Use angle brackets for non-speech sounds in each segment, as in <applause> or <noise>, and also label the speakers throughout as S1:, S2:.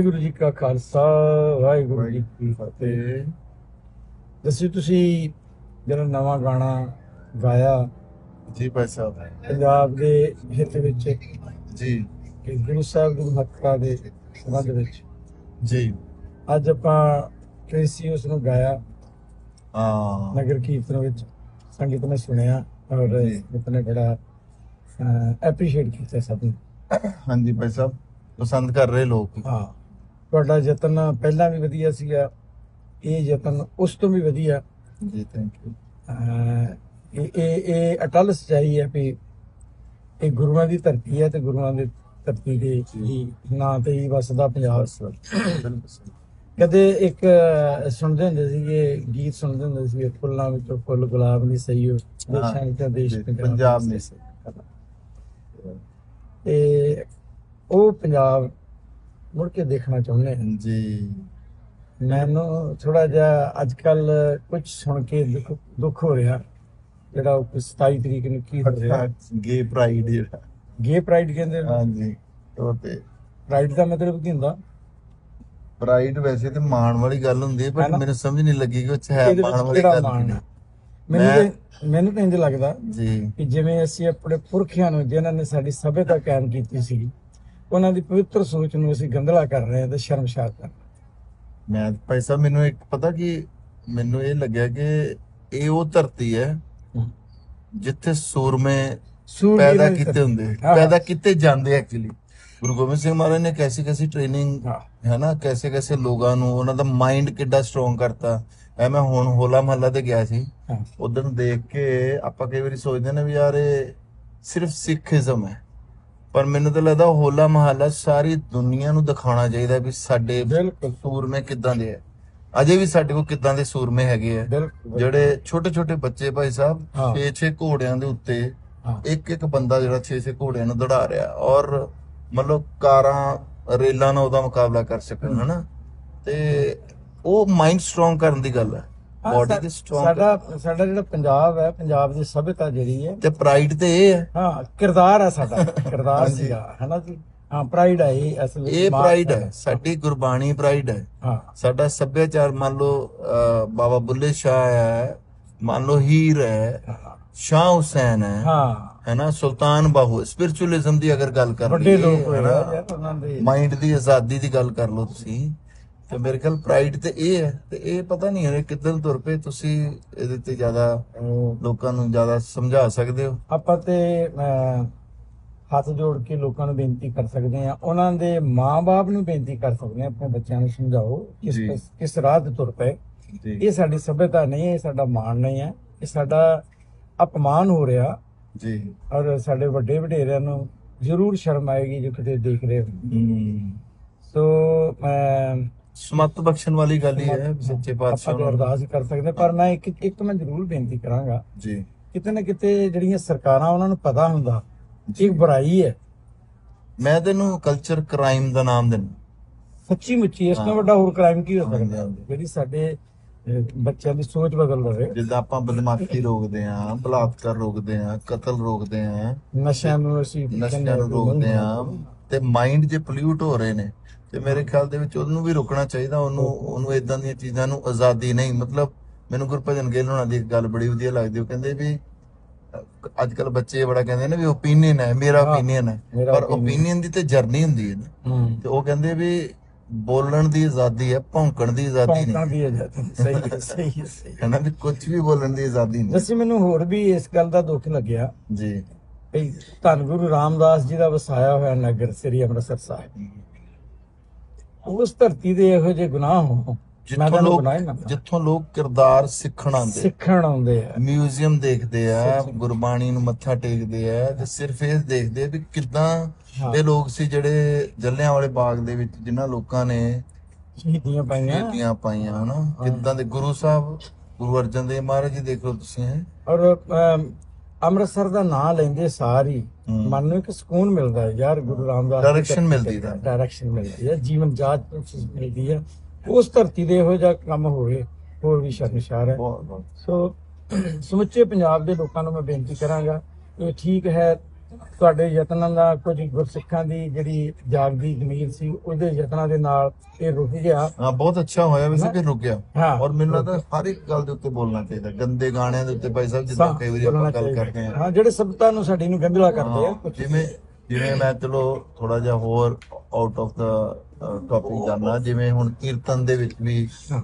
S1: ਵਾਹਿਗੁਰੂ ਜੀ ਕਾ ਖਾਲਸਾ ਵਾਹਿਗੁਰੂ ਜੀ ਕੀ ਫਤਿਹ। ਦੱਸੋ ਤੁਸੀਂ ਜਿਹੜਾ ਨਵਾਂ ਗਾਣਾ ਗਾਇਆ
S2: ਜੀ ਭਾਈ ਸਾਹਿਬ।
S1: ਪੰਜਾਬ ਦੇ ਹਿੱਤ ਵਿੱਚ
S2: ਜੀ।
S1: ਕਿ ਗੁਰੂ ਸਾਹਿਬ ਦੀ ਮਹੱਤਤਾ ਦੇ ਸੰਬੰਧ ਵਿੱਚ।
S2: ਜੀ।
S1: ਅੱਜ ਆਪਾਂ ਕ੍ਰਿਸੀ ਉਸ ਨੂੰ ਗਾਇਆ।
S2: ਹਾਂ।
S1: ਨਗਰ ਕੀਰਤਨ ਵਿੱਚ ਸੰਗੀਤ ਨੇ ਸੁਣਿਆ ਔਰ
S2: ਜੀ।
S1: ਸੰਗੀਤ ਨੇ ਬੜਾ ਐਪਰੀਸ਼ੀਏਟ ਕੀਤਾ ਸਭ ਨੇ।
S2: ਹਾਂਜੀ ਭਾਈ ਸਾਹਿਬ ਪਸੰਦ ਕਰ ਰਹੇ ਲੋਕ।
S1: ਹਾਂ। ਤੁਹਾਡਾ ਯਤਨ ਪਹਿਲਾਂ ਵੀ ਵਧੀਆ ਸੀਗਾ ਇਹ ਯਤਨ ਉਸ ਤੋਂ ਵੀ ਵਧੀਆ
S2: ਜੀ ਥੈਂਕ ਯੂ
S1: ਇਹ ਇਹ ਇਹ ਅਟਲ ਸਚਾਈ ਹੈ ਵੀ ਇਹ ਗੁਰੂਆਂ ਦੀ ਧਰਤੀ ਹੈ ਤੇ ਗੁਰੂਆਂ ਦੀ ਧਰਤੀ ਦੇ ਹੀ ਨਾਂ ਤੇ ਹੀ ਵਸਦਾ ਪੰਜਾਬ
S2: ਸਹੀ।
S1: ਕਦੇ ਇੱਕ ਸੁਣਦੇ ਹੁੰਦੇ ਸੀਗੇ ਗੀਤ ਸੁਣਦੇ ਹੁੰਦੇ ਸੀ ਫੁੱਲਾਂ ਵਿੱਚੋਂ ਫੁੱਲ ਗੁਲਾਬ ਨਹੀਂ ਸਹੀਓ ਦੇਸ਼ਾਂ ਵਿੱਚ ਦੇਸ਼
S2: ਪੰਜਾਬ ਨਹੀਂ ਸਹੀ।
S1: ਤੇ ਉਹ ਪੰਜਾਬ ਮੁੜ ਕੇ ਦੇਖਣਾ ਚਾਹੁੰਦੇ ਹਾਂ
S2: ਜੀ।
S1: ਮੈਨੂੰ ਥੋੜਾ ਜਿਹਾ ਅੱਜ ਕੱਲ ਕੁਝ ਸੁਣ ਕੇ ਦੁੱਖ ਦੁੱਖ ਹੋ ਰਿਹਾ ਜਿਹੜਾ ਉਹ 27 ਤਰੀਕ ਨੂੰ ਕੀ ਹੋ ਰਿਹਾ।
S2: ਗੇ ਪ੍ਰਾਈਡ ਜਿਹੜਾ।
S1: ਗੇ ਪ੍ਰਾਈਡ ਕਹਿੰਦੇ ਨੇ।
S2: ਹਾਂਜੀ ਉਹ ਤੇ।
S1: ਪ੍ਰਾਈਡ ਦਾ ਮਤਲਬ ਕੀ ਹੁੰਦਾ?
S2: ਪ੍ਰਾਈਡ ਵੈਸੇ ਤੇ ਮਾਣ ਵਾਲੀ ਗੱਲ ਹੁੰਦੀ ਹੈ ਪਰ? ਮੈਨੂੰ ਸਮਝ ਨਹੀਂ ਲੱਗੀ ਕਿ ਉਹ ਹੈ ਮਾਣ ਵਾਲੀ ਗੱਲ?
S1: ਮੈਨੂੰ ਮੈਨੂੰ ਤਾਂ ਇੰਜ ਲੱਗਦਾ
S2: ਜੀ।
S1: ਕਿ ਜਿਵੇਂ ਅਸੀਂ ਆਪਣੇ ਪੁਰਖਿਆਂ ਨੂੰ ਜਿਨ੍ਹਾਂ ਨੇ ਸਾਡੀ ਸਭਿਅਤਾ ਕਾਇਮ ਕੀਤੀ ਸੀ ਉਹਨਾਂ ਦੀ ਪਵਿੱਤਰ ਸੋਚ ਨੂੰ ਅਸੀਂ ਗੰਦਲਾ ਕਰ ਰਹੇ ਹਾਂ ਤੇ ਸ਼ਰਮਸ਼ਾਰ ਕਰ ਰਹੇ
S2: ਮੈਂ ਭਾਈ ਸਾਹਿਬ ਮੈਨੂੰ ਇੱਕ ਪਤਾ ਕਿ ਮੈਨੂੰ ਇਹ ਲੱਗਿਆ ਕਿ ਇਹ ਉਹ ਧਰਤੀ ਹੈ। ਜਿੱਥੇ ਸੂਰਮੇ ਪੈਦਾ ਕੀਤੇ। ਹੁੰਦੇ। ਪੈਦਾ ਕੀਤੇ ਜਾਂਦੇ ਐਕਚੁਅਲੀ ਗੁਰੂ ਗੋਬਿੰਦ ਸਿੰਘ ਮਹਾਰਾਜ ਨੇ ਕੈਸੀ ਕੈਸੀ ਟ੍ਰੇਨਿੰਗ
S1: ਹਾਂ।
S2: ਨਾ ਕੈਸੇ ਕੈਸੇ ਲੋਕਾਂ ਨੂੰ ਉਹਨਾਂ ਦਾ ਮਾਈਂਡ ਕਿੱਡਾ ਸਟਰੋਂਗ ਕਰਤਾ। ਐ ਮੈਂ ਹੁਣ ਹੋਲਾ ਮਹੱਲਾ ਤੇ ਗਿਆ ਸੀ। ਉਦੋਂ ਦੇਖ ਕੇ ਆਪਾਂ ਕਈ ਵਾਰੀ ਸੋਚਦੇ ਨੇ ਵੀ ਯਾਰ ਇਹ ਸਿਰਫ ਸਿੱਖੀਜ਼ਮ ਹੈ। ਪਰ ਮੈਨੂੰ ਤਾਂ ਲੱਗਦਾ ਹੋਲਾ ਮਹੱਲਾ ਸਾਰੀ ਦੁਨੀਆ ਨੂੰ ਦਿਖਾਉਣਾ ਚਾਹੀਦਾ ਵੀ ਸਾਡੇ
S1: ਬਿਲਕੁਲ।
S2: ਸੂਰਮੇ ਕਿੱਦਾਂ ਦੇ ਹੈ ਅਜੇ ਵੀ ਸਾਡੇ ਕੋਲ ਕਿੱਦਾਂ ਦੇ ਸੂਰਮੇ ਹੈਗੇ ਆ। ਜਿਹੜੇ ਛੋਟੇ ਛੋਟੇ ਬੱਚੇ ਭਾਈ ਸਾਹਿਬ
S1: ਹਾਂ।
S2: 6-6 ਘੋੜਿਆਂ ਦੇ ਉੱਤੇ ਇੱਕ ਇੱਕ ਬੰਦਾ ਜਿਹੜਾ 6-6 ਘੋੜਿਆਂ ਨੂੰ ਦੜਾ ਰਿਹਾ ਔਰ ਮਤਲਬ ਕਾਰਾਂ ਰੇਲਾਂ ਨਾਲ ਉਹਦਾ ਮੁਕਾਬਲਾ ਕਰ ਸਕਣ ਹਨਾ? ਤੇ ਉਹ ਮਾਈਂਡ ਸਟਰੋਂਗ ਕਰਨ ਦੀ ਗੱਲ ਹੈ ਸਟਰੋਂਗ
S1: ਸਾਡਾ ਸਾਡਾ ਜਿਹੜਾ ਪੰਜਾਬ ਹੈ ਪੰਜਾਬ ਦੀ ਸਭਿਅਤਾ ਜਿਹੜੀ ਹੈ।
S2: ਤੇ ਪ੍ਰਾਈਡ ਤੇ ਇਹ ਹੈ?
S1: ਹਾਂ ਕਿਰਦਾਰ ਹੈ ਸਾਡਾ। <laughs> ਕਿਰਦਾਰ। ਸੀਗਾ ਹਨਾ ਜੀ? ਹਾਂ ਪ੍ਰਾਈਡ ਹੈ ਇਹ ਅਸਲ ਵਿੱਚ
S2: ਇਹ ਪ੍ਰਾਈਡ ਹੈ ਸਾਡੀ ਗੁਰਬਾਣੀ ਪ੍ਰਾਈਡ ਹੈ।
S1: ਹਾਂ।
S2: ਸਾਡਾ ਸੱਭਿਆਚਾਰ ਮੰਨ ਲਓ ਬਾਬਾ ਬੁੱਲੇ ਸ਼ਾਹ ਹੈ ਮੰਨ ਲਓ ਹੀਰ ਹੈ ਸ਼ਾਹ ਹੁਸੈਨ ਹੈ
S1: ਹਾਂ।
S2: ਹੈ ਨਾ ਸੁਲਤਾਨ ਬਾਹੂ ਸਪਿਰਚੁਅਲਿਜ਼ਮ ਦੀ ਅਗਰ ਗੱਲ ਕਰ
S1: ਵੱਡੇ ਲੋਕ
S2: ਹੈ ਮਾਈਂਡ ਦੀ ਆਜ਼ਾਦੀ ਦੀ ਗੱਲ ਕਰ ਲਓ ਤੁਸੀਂ। ਤੇ ਮੇਰੇ ਖਿਆਲ ਪ੍ਰਾਈਡ ਤੇ ਇਹ ਹੈ ਤੇ ਇਹ ਪਤਾ ਨਹੀਂ ਹਰੇ ਕਿੱਧਰ ਤੁਰ ਪਏ ਤੁਸੀਂ ਇਹਦੇ ਤੇ ਜ਼ਿਆਦਾ ਲੋਕਾਂ ਨੂੰ ਜ਼ਿਆਦਾ ਸਮਝਾ ਸਕਦੇ ਹੋ।
S1: ਆਪਾਂ ਤੇ ਹੱਥ ਜੋੜ ਕੇ ਲੋਕਾਂ ਨੂੰ ਬੇਨਤੀ ਕਰ ਸਕਦੇ ਆ ਉਹਨਾਂ ਦੇ ਮਾਪੇ ਨੂੰ ਬੇਨਤੀ ਕਰ ਸਕਦੇ ਆ ਆਪਣੇ ਬੱਚਿਆਂ ਨੂੰ ਸਮਝਾਓ ਕਿਸ। ਕਿਸ ਰਾਹ ਤੇ ਤੁਰ ਪਏ। ਇਹ ਸਾਡੀ ਸਭਿਅਤਾ ਨਹੀਂ ਹੈ ਇਹ ਸਾਡਾ ਮਾਣ ਨਹੀਂ ਹੈ। ਇਹ ਸਾਡਾ ਅਪਮਾਨ ਹੋ ਰਿਹਾ।
S2: ਜੀ।
S1: ਔਰ ਸਾਡੇ ਵੱਡੇ ਵਡੇਰਿਆਂ ਨੂੰ ਜ਼ਰੂਰ ਸ਼ਰਮ ਆਏਗੀ ਜੋ ਕਿਤੇ ਦੇਖ ਰਹੇ ਹੋ। ਸੋ ਮੈਂ
S2: ਸਮਤ ਬਖਸ਼ਣ ਵਾਲੀ ਗੱਲ ਹੀ ਹੈ ਸੱਚੇ ਪਾਤਸ਼ਾਹ ਨੂੰ।
S1: ਅਰਦਾਸ ਕਰ ਸਕਦੇ ਪਰ ਮੈਂ ਇੱਕ ਇੱਕ ਮੈਂ ਜ਼ਰੂਰ ਬੇਨਤੀ ਕਰਾਂਗਾ।
S2: ਜੀ।
S1: ਕਿਤੇ ਨਾ ਕਿਤੇ ਜਿਹੜੀਆਂ ਸਰਕਾਰਾਂ ਉਹਨਾਂ ਨੂੰ ਪਤਾ ਹੁੰਦਾ ਕਿ ਇਹ ਬੁਰਾਈ ਹੈ।
S2: ਮੈਂ ਤੈਨੂੰ ਕਲਚਰ ਕ੍ਰਾਈਮ ਦਾ ਨਾਮ ਦਿੰਦਾ।
S1: ਸੱਚੀ ਮੁੱਚੀ ਇਸ ਤੋਂ। ਵੱਡਾ ਹੋਰ ਕ੍ਰਾਈਮ ਕੀ ਹੋ ਸਕਦਾ। ਜਿਹੜੀ ਸਾਡੇ ਬੱਚਿਆਂ ਦੀ ਸੋਚ ਬਦਲ ਰਹੇ।
S2: ਜਿੱਦਾਂ ਆਪਾਂ ਬਦਮਾਸ਼ੀ ਰੋਕਦੇ ਆਂ ਬਲਾਤਕਾਰ ਰੋਕਦੇ ਆਂ ਕਤਲ ਰੋਕਦੇ ਆਂ
S1: ਨਸ਼ਿਆਂ ਨੂੰ ਅਸੀਂ
S2: ਨਸ਼ਿਆਂ ਨੂੰ ਰੋਕਦੇ ਆਂ ਤੇ ਮਾਈਂਡ ਜੇ ਪੋਲਿਊਟ ਹੋ ਰਹੇ ਨੇ ਤੇ ਮੇਰੇ ਖਿਆਲ ਦੇ ਵਿੱਚ ਉਹਨੂੰ ਵੀ ਰੋਕਣਾ ਚਾਹੀਦਾ ਉਹਨੂੰ ਉਹਨੂੰ ਇਦਾਂ ਦੀਆਂ ਚੀਜ਼ਾਂ ਨੂੰ ਆਜ਼ਾਦੀ ਨਹੀਂ। ਮਤਲਬ ਮੈਨੂੰ ਗੁਰਭਜਨ ਗਿੱਲ ਹੋਣਾ ਦੀ ਗੱਲ ਬੜੀ ਵਧੀਆ ਲੱਗਦੀ ਉਹ ਕਹਿੰਦੇ ਵੀ ਅੱਜ ਕੱਲ ਬੱਚੇ ਬੜਾ ਕਹਿੰਦੇ ਨੇ ਵੀ ਓਪੀਨੀਅਨ ਹੈ ਮੇਰਾ ਓਪੀਨੀਅਨ ਹੈ। ਪਰ। ਓਪੀਨੀਅਨ ਦੀ ਤੇ ਜਰਨੀ ਹੁੰਦੀ ਹੈ ਤੇ ਉਹ ਕਹਿੰਦੇ ਵੀ ਬੋਲਣ ਦੀ ਆਜ਼ਾਦੀ ਹੈ ਭੌਂਕਣ ਦੀ ਆਜ਼ਾਦੀ ਨਹੀਂ।
S1: ਦੀ ਆਜ਼ਾਦੀ ਸਹੀ ਸਹੀ ਸਹੀ
S2: ਨਾ ਵੀ ਕੁਝ ਵੀ ਬੋਲਣ ਦੀ ਆਜ਼ਾਦੀ ਨਹੀਂ।
S1: ਵੈਸੇ ਮੈਨੂੰ ਹੋਰ ਵੀ ਇਸ ਗੱਲ ਦਾ ਦੁੱਖ ਲੱਗਿਆ।
S2: ਜੀ।
S1: ਕਿ ਧੰਨ ਗੁਰੂ ਰਾਮਦਾਸ ਜੀ ਦਾ ਵਸਾਇਆ ਹੋਇਆ ਨਗਰ ਸ੍ਰੀ ਅੰਮ੍ਰਿਤਸਰ ਸਾਹਿਬ। ਉਸ ਧਰਤੀ ਦੇ ਇਹੋ ਜਿਹੇ ਗੁਨਾਹ ਮੈਂ
S2: ਜਿੱਥੋਂ ਲੋਕ
S1: ਹੀ
S2: ਜਿੱਥੋਂ ਲੋਕ ਕਿਰਦਾਰ ਸਿੱਖਣ ਆਉਂਦੇ
S1: ਸਿੱਖਣ ਆਉਂਦੇ ਆ।
S2: ਮਿਊਜ਼ੀਅਮ ਦੇਖਦੇ ਆ ਗੁਰਬਾਣੀ ਨੂੰ ਮੱਥਾ ਟੇਕਦੇ ਆ ਤੇ ਸਿਰਫ ਇਹ ਦੇਖਦੇ ਆ ਵੀ ਕਿਦਾਂ
S1: ਹਾਂ।
S2: ਇਹ ਲੋਕ ਸੀ ਜਿਹੜੇ ਜੱਲਿਆਂ ਵਾਲੇ ਬਾਗ ਦੇ ਵਿੱਚ ਜਿਨ੍ਹਾਂ ਲੋਕਾਂ ਨੇ
S1: ਸ਼ਹੀਦੀਆਂ ਪਾਈਆਂ।
S2: ਸ਼ਹੀਦੀਆਂ ਪਾਈਆਂ ਹਨਾ? ਕਿਦਾਂ ਦੇ ਗੁਰੂ ਸਾਹਿਬ ਗੁਰੂ ਅਰਜਨ ਦੇਵ ਮਹਾਰਾਜ ਜੀ ਦੇਖ ਲਓ ਤੁਸੀਂ। ਹੈ
S1: ਔਰ ਅੰਮ੍ਰਿਤਸਰ ਦਾ ਨਾਂ ਲੈਂਦੇ ਸਾਰੀ। ਮਨ ਨੂੰ ਇੱਕ ਸਕੂਨ ਮਿਲਦਾ ਹੈ। ਯਾਰ ਗੁਰੂ ਰਾਮਦਾਸ
S2: Direction ਮਿਲਦੀ ਹੈ।
S1: ਡਾਇਰੈਕਸ਼ਨ ਮਿਲਦੀ ਹੈ। ਜੀਵਨ ਜਾਚ ਮਿਲਦੀ ਹੈ। ਉਸ ਧਰਤੀ ਦੇ ਇਹੋ ਜਿਹਾ ਕੰਮ ਹੋਵੇ ਹੋਰ ਵੀ ਸ਼ਰਮਸ਼ਾਰ ਹੈ। ਸੋ ਸਮੁੱਚੇ ਪੰਜਾਬ ਦੇ ਲੋਕਾਂ ਨੂੰ ਮੈਂ ਬੇਨਤੀ ਕਰਾਂਗਾ ਕਿ ਠੀਕ ਹੈ ਤੁਹਾਡੇ ਯਤਨਾਂ ਦਾ ਕੁਝ ਗੁਰਸਿੱਖਾਂ ਦੀ ਜਿਹੜੀ ਜਾਗਦੀ ਜ਼ਮੀਰ ਸੀ ਉਹਦੇ ਯਤਨਾਂ ਦੇ ਨਾਲ ਇਹ ਰੁਕ ਗਿਆ।
S2: ਹਾਂ ਬਹੁਤ ਅੱਛਾ ਹੋਇਆ ਵੈਸੇ ਕਿ ਰੁਕਿਆ।
S1: ਹਾਂ।
S2: ਔਰ ਮੈਨੂੰ ਲੱਗਦਾ ਹਰ ਇੱਕ ਗੱਲ ਦੇ ਉੱਤੇ ਬੋਲਣਾ ਚਾਹੀਦਾ। ਗੰਦੇ ਗਾਣਿਆਂ ਦੇ ਉੱਤੇ ਭਾਈ ਸਾਹਿਬ ਜਿੱਦਾਂ ਕਈ ਵਾਰੀ ਆਪਾਂ ਗੱਲ ਕਰਦੇ ਹਾਂ।
S1: ਹਾਂ ਜਿਹੜੇ ਸਭਤਾ ਨੂੰ ਸਾਡੀ ਨੂੰ ਗੰਦਲਾ ਕਰਦੇ ਆ।
S2: ਜਿਵੇਂ ਜਿਵੇਂ ਮੈਂ ਚਲੋ ਥੋੜਾ ਜਿਹਾ ਹੋਰ ਆਊਟ ਆਫ ਦਾ ਟੌਪਿਕ ਜਾਣਾ ਜਿਵੇਂ ਹੁਣ ਕੀਰਤਨ ਦੇ ਵਿੱਚ ਵੀ
S1: ਹਾਂ।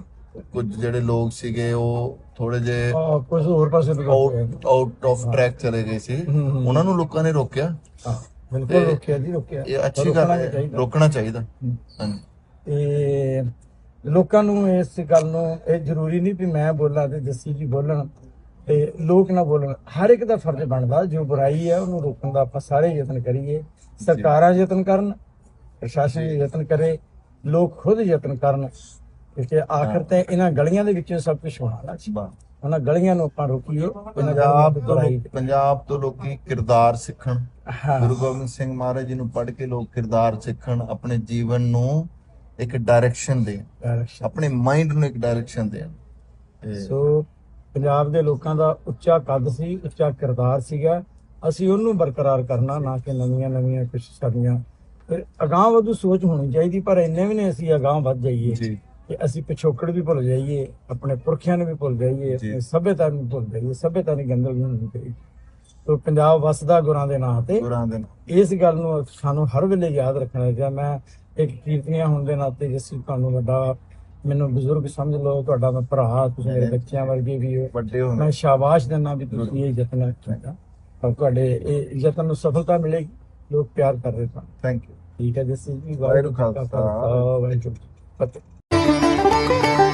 S2: ਕੁਝ ਜਿਹੜੇ ਲੋਕ ਸੀਗੇ ਉਹ ਥੋੜੇ
S1: ਆਹ, ਕੁਝ ਹੋਰ ਪਾਸੇ
S2: ਆਊਟ ਆਫ ਟਰੈਕ ਚਲੇ ਗਏ ਸੀ। ਉਹਨਾਂ ਨੂੰ ਲੋਕਾਂ ਨੇ ਰੋਕਿਆ।
S1: ਬਿਲਕੁਲ ਰੋਕਿਆ ਜੀ ਰੋਕਿਆ।
S2: ਇਹ ਅੱਛੀ ਗੱਲ ਹੈ। ਰੋਕਣਾ ਚਾਹੀਦਾ। ਹਾਂਜੀ।
S1: ਤੇ ਲੋਕਾਂ ਨੂੰ ਇਸ ਗੱਲ ਨੂੰ ਇਹ ਜ਼ਰੂਰੀ ਨਹੀਂ ਵੀ ਮੈਂ ਬੋਲਾਂ ਤੇ ਜੱਸੀ ਜੀ ਬੋਲਣ ਤੇ ਲੋਕ ਨਾ ਬੋਲਣ। ਹਰ ਇੱਕ ਦਾ ਫਰਜ਼ ਬਣਦਾ ਜੋ ਬੁਰਾਈ ਹੈ ਉਹਨੂੰ ਰੋਕਣ ਦਾ ਆਪਾਂ ਸਾਰੇ ਯਤਨ ਕਰੀਏ। ਸਰਕਾਰਾਂ ਯਤਨ ਕਰਨ ਪ੍ਰਸ਼ਾਸਨ ਯਤਨ ਕਰੇ ਲੋਕ ਖੁਦ ਯਤਨ ਕਰਨ। ਕਿਉਂਕਿ ਆਖਰ ਤੇ ਇਹਨਾਂ ਗਲੀਆਂ ਦੇ ਵਿੱਚੋਂ ਸਭ ਕੁਝ ਹੋਣਾ
S2: ਬਾ
S1: ਉਹਨਾਂ ਗਲੀਆਂ ਨੂੰ ਆਪਾਂ ਰੋਕੀਏ
S2: ਪੰਜਾਬ
S1: ਦੀ
S2: ਤੋਂ ਪੰਜਾਬ ਤੋਂ ਲੋਕੀ ਕਿਰਦਾਰ ਸਿੱਖਣ। ਗੁਰੂ ਗੋਬਿੰਦ ਸਿੰਘ ਮਹਾਰਾਜ ਜੀ ਨੂੰ ਪੜ੍ਹ ਕੇ ਲੋਕ ਕਿਰਦਾਰ ਸਿੱਖਣ ਆਪਣੇ ਜੀਵਨ ਨੂੰ ਇੱਕ ਡਾਇਰੈਕਸ਼ਨ
S1: direction।
S2: ਆਪਣੇ ਮਾਈਂਡ ਨੂੰ ਇੱਕ ਡਾਇਰੈਕਸ਼ਨ ਦੇਣ।
S1: ਸੋ ਪੰਜਾਬ ਦੇ ਲੋਕਾਂ ਦਾ ਉੱਚਾ ਕੱਦ ਸੀ ਉੱਚਾ ਕਿਰਦਾਰ ਸੀਗਾ। ਅਸੀਂ ਉਹਨੂੰ ਬਰਕਰਾਰ ਕਰਨਾ ਨਾ ਕਿ ਨਵੀਆਂ ਨਵੀਆਂ ਕੁਝ ਸਾਡੀਆਂ। ਫਿਰ ਅਗਾਂਹ ਵਧੂ ਸੋਚ ਹੋਣੀ ਚਾਹੀਦੀ ਪਰ ਇੰਨੇ ਵੀ ਨਹੀਂ ਅਸੀਂ ਅਗਾਂਹ ਵੱਧ ਜਾਈਏ।
S2: ਜੀ।
S1: ਕਿ ਅਸੀਂ ਪਿਛੋਕੜ ਵੀ ਭੁੱਲ ਜਾਈਏ ਆਪਣੇ ਪੁਰਖਿਆਂ ਨੂੰ ਵੀ ਭੁੱਲ ਜਾਈਏ। ਆਪਣੀ ਸਭਿਅਤਾ ਨੂੰ ਭੁੱਲ ਜਾਈਏ ਸਭਿਅਤਾ ਦੀ ਗੰਦਲ ਨਹੀਂ ਹੋਣੀ ਚਾਹੀਦੀ ਸੋ ਪੰਜਾਬ ਵਸਦਾ ਗੁਰਾਂ ਦੇ ਨਾਂ ਤੇ।
S2: ਗੁਰਾਂ ਦੇ।
S1: ਇਸ ਗੱਲ ਨੂੰ ਸਾਨੂੰ ਹਰ ਵੇਲੇ ਯਾਦ ਰੱਖਣਾ ਚਾਹੀਦਾ। ਮੈਂ ਇੱਕ ਕੀਰਤਨੀਆ ਹੋਣ ਦੇ ਨਾਤੇ ਜਿਸੀ ਤੁਹਾਨੂੰ ਵੱਡਾ ਮੈਨੂੰ ਬਜ਼ੁਰਗ ਸਮਝ ਲਓ ਤੁਹਾਡਾ ਮੈਂ ਭਰਾ ਤੁਸੀਂ ਮੇਰੇ ਬੱਚਿਆਂ ਵਰਗੇ ਵੀ ਹੋ।
S2: ਵੱਡੇ ਹੋਣ
S1: ਮੈਂ ਸ਼ਾਬਾਸ਼ ਦਿੰਦਾ ਵੀ ਤੁਸੀਂ ਇਹ ਯਤਨ ਕੀਤਾ ਔਰ ਤੁਹਾਡੇ ਇਹ ਯਤਨ ਨੂੰ ਸਫਲਤਾ ਮਿਲੇਗੀ। ਲੋਕ ਪਿਆਰ ਕਰ ਰਹੇ ਤੁਹਾਨੂੰ
S2: ਥੈਂਕ ਯੂ
S1: ਠੀਕ ਹੈ ਜਿਸੀ ਜੀ
S2: ਵਾਹਿਗੁਰੂ
S1: ਜੀ ਕਾ ਖਾਲਸਾ। ਵਾਹਿਗੁਰੂ ਜੀ ਕੀ ਫਤਿਹ